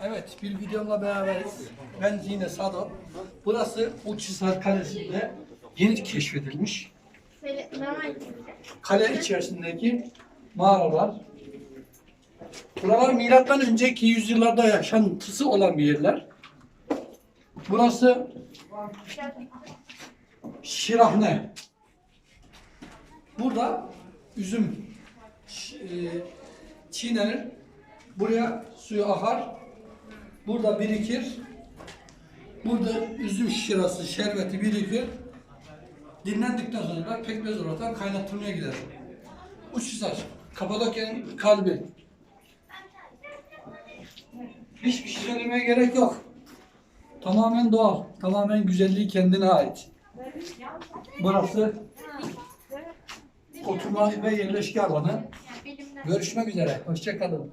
Evet, bir videomla beraberiz. Ben yine Sado. Burası Uçhisar Kalesi'nde yeni keşfedilmiş. Kale içerisindeki mağaralar. Buralar milattan önceki yüzyıllarda yaşantısı olan bir yerler. Burası Şirahne. Burada üzüm e, çiğnenir. Buraya suyu akar. Burada birikir. Burada üzüm şirası, şerbeti birikir. Dinlendikten sonra pekmez ortadan kaynatılmaya gider. Uçhisar, Kapadokya'nın kalbi. Hiçbir şey söylemeye gerek yok. Tamamen doğal, tamamen güzelliği kendine ait. Burası oturma ve yerleşke alanı. Görüşmek üzere, hoşçakalın.